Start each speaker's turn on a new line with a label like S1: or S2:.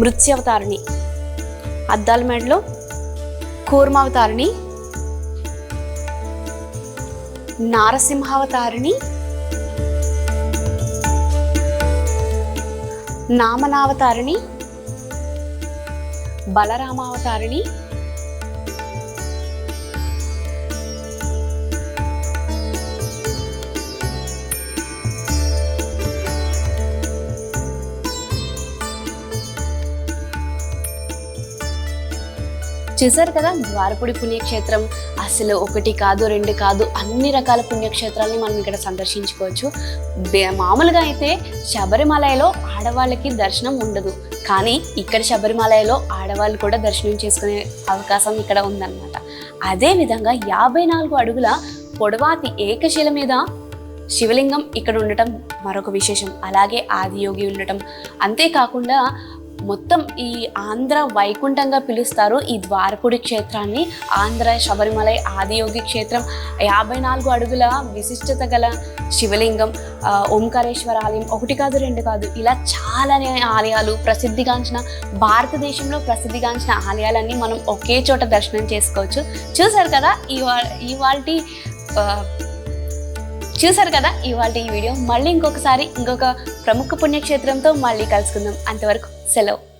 S1: మృత్యవతారిణి. అద్దాల మేడలో కూర్మావతారిణి నారసింహావతారిణి నామనావతారిణి బలరామావతారిణి చూసారు కదా ద్వారపుడి పుణ్యక్షేత్రం అసలు ఒకటి కాదు రెండు కాదు అన్ని రకాల పుణ్యక్షేత్రాలని మనం ఇక్కడ సందర్శించుకోవచ్చు. మామూలుగా అయితే శబరిమలలో ఆడవాళ్ళకి దర్శనం ఉండదు. కానీ ఇక్కడ శబరిమలలో ఆడవాళ్ళు కూడా దర్శనం చేసుకునే అవకాశం ఇక్కడ ఉందన్నమాట. అదేవిధంగా యాభై నాలుగు అడుగుల పొడవాతి ఏకశిల మీద శివలింగం ఇక్కడ ఉండటం మరొక విశేషం. అలాగే ఆదియోగి ఉండటం. అంతేకాకుండా మొత్తం ఈ ఆంధ్ర వైకుంఠంగా పిలుస్తారు ఈ ద్వారపుడి క్షేత్రాన్ని. ఆంధ్ర శబరిమలై ఆదియోగి క్షేత్రం. యాభై నాలుగు అడుగుల విశిష్టత గల శివలింగం ఓంకారేశ్వర ఆలయం. ఒకటి కాదు రెండు కాదు ఇలా చాలా ఆలయాలు ప్రసిద్ధిగాంచిన భారతదేశంలో ప్రసిద్ధిగాంచిన ఆలయాలన్నీ మనం ఒకే చోట దర్శనం చేసుకోవచ్చు. చూసారు కదా ఇవా ఇవాళ చూసారు కదా? ఇవాళ ఈ వీడియో. మళ్ళీ ఇంకొకసారి ఇంకొక ప్రముఖ పుణ్యక్షేత్రంతో మళ్ళీ కలుసుకుందాం. అంతవరకు సెలవు.